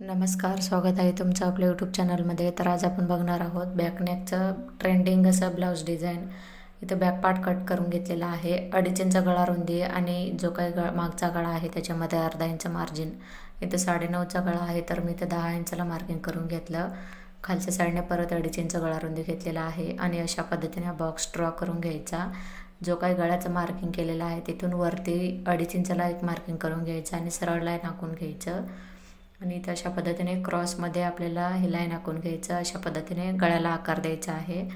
नमस्कार स्वागत आहे तुमचं आपल्या यूट्यूब चॅनलमध्ये तर आज आपण बघणार आहोत बॅकनेकचं ट्रेंडिंग असं ब्लाऊज डिझाईन इथं बॅक पार्ट कट करून घेतलेला आहे. अडीच इंच गळा रुंदी आणि जो काही ग मागचा गळा आहे त्याच्यामध्ये अर्धा इंच मार्जिन इथं साडेनऊचा गळा आहे तर मी इथं दहा इंचाला मार्किंग करून घेतलं. खालच्या साईडने परत अडीच इंच गळा रुंदी घेतलेला आहे आणि अशा पद्धतीने बॉक्स ड्रॉ करून घ्यायचा. जो काही गळ्याचं मार्किंग केलेलं आहे तिथून वरती अडीच इंचाला एक मार्किंग करून घ्यायचं आणि सरळ लाईन आखून घ्यायचं. आणि इथं अशा पद्धतीने क्रॉसमध्ये आपल्याला हे लाईन आखून घ्यायचं अशा पद्धतीने गळ्याला आकार द्यायचा आहे.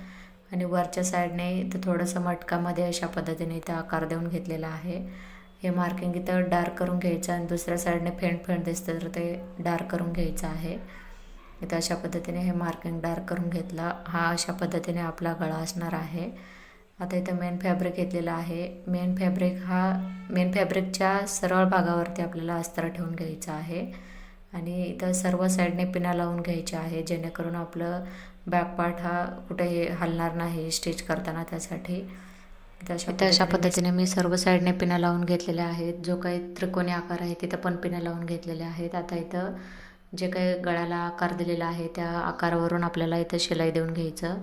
आणि वरच्या साईडने इथं थोडंसं मटकामध्ये अशा पद्धतीने इथं आकार देऊन घेतलेला आहे. हे मार्किंग इथं डार्क करून घ्यायचं आणि दुसऱ्या साईडने फेंट फेंट दिसतं तर ते डार्क करून घ्यायचं आहे. इथं अशा पद्धतीने हे मार्किंग डार्क करून घेतला हा अशा पद्धतीने आपला गळा असणार आहे. आता इथं मेन फॅब्रिक घेतलेला आहे. मेन फॅब्रिक हा मेन फॅब्रिकच्या सरळ भागावरती आपल्याला अस्तर ठेवून घ्यायचं आहे. आणि इथं सर्व साईडने पिना लावून घ्यायचे आहे जेणेकरून आपलं बॅक पार्ट हा कुठेही हलणार नाही स्टिच करताना त्यासाठी. इथं अशा पद्धतीने मी सर्व साईडने पिना लावून घेतलेल्या आहेत. जो काही त्रिकोणी आकार आहे तिथं पण पिना लावून घेतलेले आहेत. आता इथं जे काही गळ्याला आकार दिलेला आहे त्या आकारावरून आपल्याला इथं शिलाई देऊन घ्यायचं.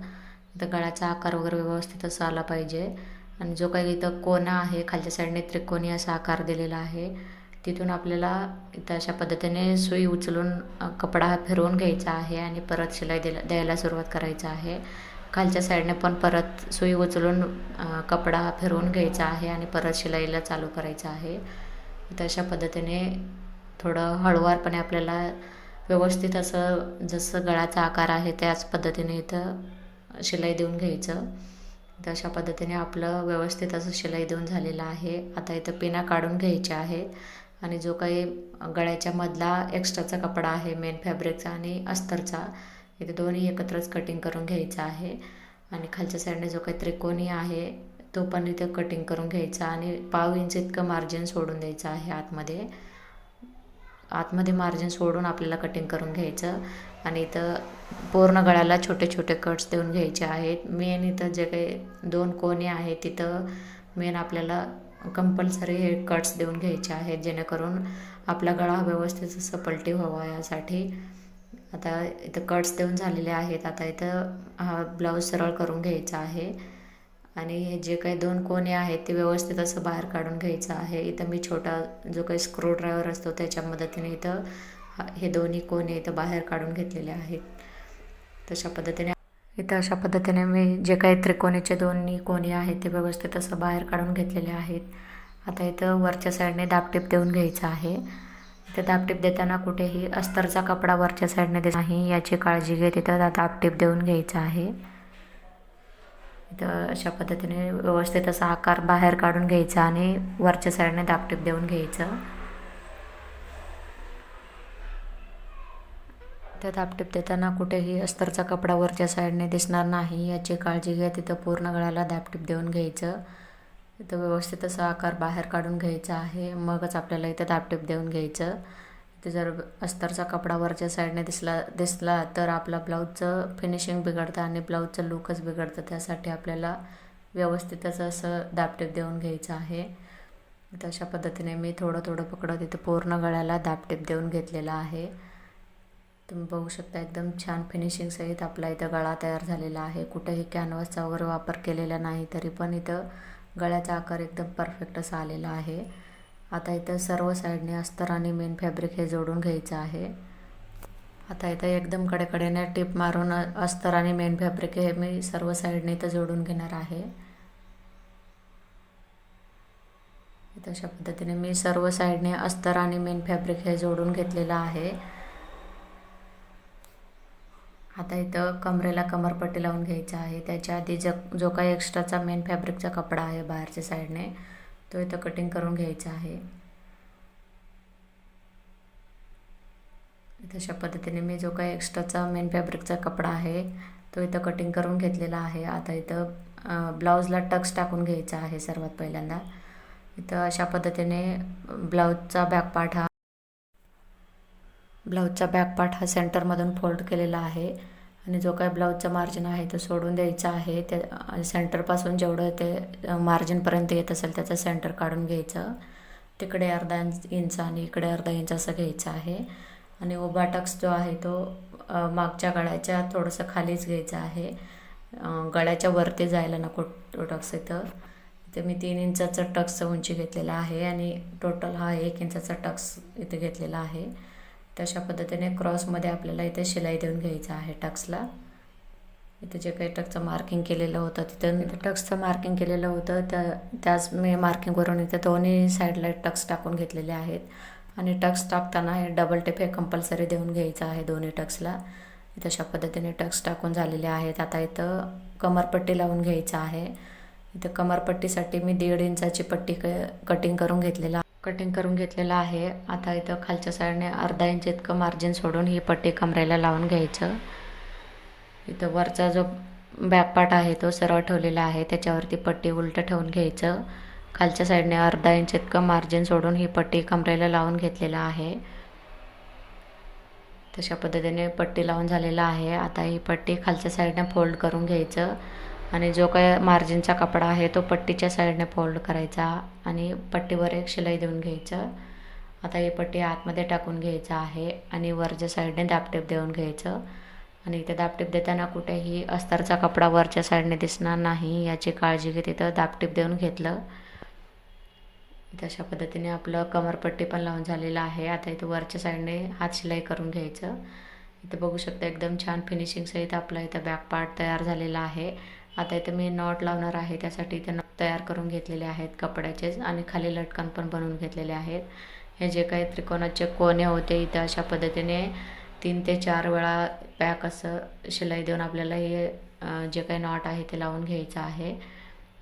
इथं गळ्याचा आकार वगैरे व्यवस्थित असा आला पाहिजे. आणि जो काही इथं कोना आहे खालच्या साईडने त्रिकोणी असा आकार दिलेला आहे तिथून आपल्याला इथं अशा पद्धतीने सुई उचलून कपडा हा फिरवून घ्यायचा आहे आणि परत शिलाई दिला द्यायला सुरुवात करायचं आहे. खालच्या साईडने पण परत सुई उचलून कपडा हा फिरवून घ्यायचा आहे आणि परत शिलाईला चालू करायचं आहे. इथं अशा पद्धतीने थोडं हळुवारपणे आपल्याला व्यवस्थित असं जसं गळाचा आकार आहे त्याच पद्धतीने इथं शिलाई देऊन घ्यायचं. तर अशा पद्धतीने आपलं व्यवस्थित असं शिलाई देऊन झालेलं आहे. आता इथं पिना काढून घ्यायच्या आहेत. आणि जो काही गळ्याच्या मधला एक्स्ट्राचा कपडा आहे मेन फॅब्रिकचा आणि अस्तरचा इथे दोन्ही एकत्रच कटिंग करून घ्यायचा आहे. आणि खालच्या साईडने जो काही त्रिकोणी आहे तो पण इथे कटिंग करून घ्यायचा आणि पाव इंच इतकं मार्जिन सोडून द्यायचं आहे आतमध्ये. आतमध्ये मार्जिन सोडून आपल्याला कटिंग करून घ्यायचं. आणि इथं पूर्ण गळ्याला छोटे छोटे कट्स देऊन घ्यायचे आहेत. मेन इथं जे काही दोन कोणी आहेत तिथं मेन आपल्याला कंपल्सरी हे कट्स देऊन घ्यायचे आहेत जेणेकरून आपला गळा व्यवस्थित असं पलटी व्हावा यासाठी. आता इथं कट्स देऊन झालेले आहेत आता इथं हा ब्लाऊज सरळ करून घ्यायचा आहे. आणि हे जे काही दोन कोणे आहेत ते व्यवस्थित असं बाहेर काढून घ्यायचं आहे. इथं मी छोटा जो काही स्क्रू ड्रायव्हर असतो त्याच्या मदतीने इथं हे दोन्ही कोणे इथं बाहेर काढून घेतलेले आहेत. तशा पद्धतीने इथं अशा पद्धतीने मी जे काही त्रिकोणीचे दोन्ही कोणी आहेत ते व्यवस्थित असं बाहेर काढून घेतलेले आहेत. आता इथं वरच्या साईडने दापटीप देऊन घ्यायचं आहे. इथं दापटीप देताना कुठेही अस्तरचा कपडा वरच्या साईडने देत नाही याची काळजी घेत इथं दापटीप देऊन घ्यायचं आहे. इथं अशा पद्धतीने व्यवस्थित असा आकार बाहेर काढून घ्यायचा आणि वरच्या साईडने दापटीप देऊन घ्यायचं. त्या दापटीप देताना कुठेही अस्तरचा कपडा वरच्या साईडने दिसणार नाही याची काळजी घ्या. तिथं पूर्ण गळ्याला धापटीप देऊन घ्यायचं. इथं व्यवस्थित असा आकार बाहेर काढून घ्यायचा आहे. मगच आपल्याला इथं धापटीप देऊन घ्यायचं. इथे जर अस्तरचा कपडा वरच्या साईडने दिसला दिसला तर आपला ब्लाऊजचं फिनिशिंग बिघडतं आणि ब्लाऊजचं लुकच बिघडतं. त्यासाठी आपल्याला व्यवस्थितच असं दापटीप देऊन घ्यायचं आहे. तर अशा पद्धतीने मी थोडं थोडं पकडत इथं पूर्ण गळ्याला दापटीप देऊन घेतलेला आहे. तुम्ही बघू शकता एकदम छान फिनिशिंग सहित आपला इथं गळा तयार झालेला आहे. कुठेही कॅनव्हसचा वगैरे वापर केलेला नाही तरी पण इथं गळ्याचा आकार एकदम परफेक्ट असा आलेला आहे. आता इथं सर्व साईडने अस्तर आणि मेन फॅब्रिक हे जोडून घ्यायचं आहे. आता इथं एकदम कडेकडेने टिप मारून अस्तर आणि मेन फॅब्रिक हे मी सर्व साईडने इथं जोडून घेणार आहे. इथं अशा पद्धतीने मी सर्व साईडने अस्तर आणि मेन फॅब्रिक हे जोडून घेतलेलं आहे. आता इथं कमरेला कमरपट्टी लावून घ्यायचा आहे. त्याच्या आधी ज जो काही एक्स्ट्राचा मेन फॅब्रिकचा कपडा आहे बाहेरच्या साईडने तो इथं कटिंग करून घ्यायचा आहे. तशा अशा पद्धतीने मी जो काही एक्स्ट्राचा मेन फॅब्रिकचा कपडा आहे तो इथं कटिंग करून घेतलेला आहे. आता इथं ब्लाऊजला टक्स टाकून घ्यायचा आहे सर्वात पहिल्यांदा. इथं अशा पद्धतीने ब्लाऊजचा बॅक पार्ट हा ब्लाऊजचा बॅक पार्ट हा सेंटरमधून फोल्ड केलेला आहे. आणि जो काही ब्लाऊजचा मार्जिन आहे तो सोडून द्यायचा आहे. त्या सेंटरपासून जेवढं ते मार्जिनपर्यंत येत असेल त्याचं सेंटर काढून घ्यायचं. तिकडे अर्धा इंच आणि इकडे अर्धा इंच असं घ्यायचं आहे. आणि उभा टक्स जो आहे तो मागच्या गळ्याच्या थोडंसं खालीच घ्यायचा आहे. गळ्याच्या वरती जायला नको तो टक्स इथं. इथे मी तीन इंचाचा टक्स उंची घेतलेला आहे आणि टोटल हा एक इंचाचा टक्स इथे घेतलेला आहे. तशा पद्धतीने क्रॉसमध्ये आपल्याला इथे शिलाई देऊन घ्यायचं आहे टक्सला. इथे जे काही टक्सचं मार्किंग केलेलं होतं तिथं इथं टक्सचं मार्किंग केलेलं होतं. त्या त्याच मी मार्किंगवरून इथे दोन्ही साईडला टक्स टाकून घेतलेले आहेत. आणि टक्स टाकताना हे डबल टेप हे कंपल्सरी देऊन घ्यायचं आहे दोन्ही टक्सला. तशा पद्धतीने टक्स टाकून झालेले आहेत. आता इथं कमरपट्टी लावून घ्यायचं आहे. इथं कमरपट्टीसाठी मी दीड इंचाची पट्टी क कटिंग करून घेतलेला कटिंग करून घेतलेलं आहे. आता इथं खालच्या साईडने अर्धा इंच इतकं मार्जिन सोडून ही पट्टी कमरेला लावून घ्यायचं. इथं वरचा जो बॅकपार्ट आहे तो सरळ ठेवलेला आहे. त्याच्यावरती पट्टी उलटं ठेवून घ्यायचं. खालच्या साईडने अर्धा इंच इतकं मार्जिन सोडून ही पट्टी कमरेला लावून घेतलेला आहे. तशा पद्धतीने पट्टी लावून झालेला आहे. आता ही पट्टी खालच्या साईडने फोल्ड करून घ्यायचं. आणि जो काय मार्जिनचा कपडा आहे तो पट्टीच्या साईडने फोल्ड करायचा आणि पट्टीवर एक शिलाई देऊन घ्यायचं. आता ही पट्टी आतमध्ये टाकून घ्यायचं आहे आणि वरच्या साईडने दापटेप देऊन घ्यायचं. आणि इथे दापटीप देताना कुठेही अस्तरचा कपडा वरच्या साईडने दिसणार नाही याची काळजी घेत इथं दापटीप देऊन घेतलं. तशा पद्धतीने आपलं कमरपट्टी पण लावून झालेलं आहे. आता इथं वरच्या साईडने हात शिलाई करून घ्यायचं. इथं बघू शकता एकदम छान फिनिशिंगसहित आपला इथं बॅक पार्ट तयार झालेला आहे. आता इथं मी नॉट लावणार आहे त्यासाठी इथे नॉट तयार करून घेतलेले आहेत कपड्याचेच आणि खाली लटकन पण बनवून घेतलेले आहेत. हे जे काही त्रिकोणाचे कोणे होते इथं अशा पद्धतीने तीन ते चार वेळा पॅक असं शिलाई देऊन आपल्याला हे जे काही नॉट आहे ते लावून घ्यायचं आहे.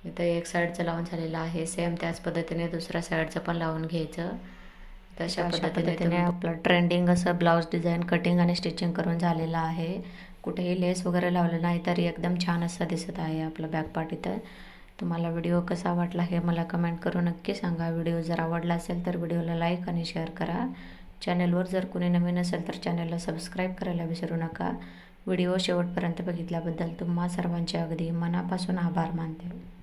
इथं एक साईडचं लावून झालेलं आहे सेम त्याच पद्धतीने दुसऱ्या साईडचं पण लावून घ्यायचं. तशा पद्धतीने आपलं ट्रेंडिंग असं ब्लाऊज डिझाईन कटिंग आणि स्टिचिंग करून झालेलं आहे. कुठेही लेस वगैरे लावलं नाही तरी एकदम छान असं दिसत आहे आपलं बॅक पार्ट इथं. तुम्हाला व्हिडिओ कसा वाटला हे मला कमेंट करून नक्की सांगा. व्हिडिओ जर आवडला असेल तर व्हिडिओला लाईक आणि शेअर करा. चॅनलवर जर कुणी नवीन असेल तर चॅनलला सबस्क्राईब करायला विसरू नका. व्हिडिओ शेवटपर्यंत बघितल्याबद्दल तुम्हा सर्वांचे अगदी मनापासून आभार मानते.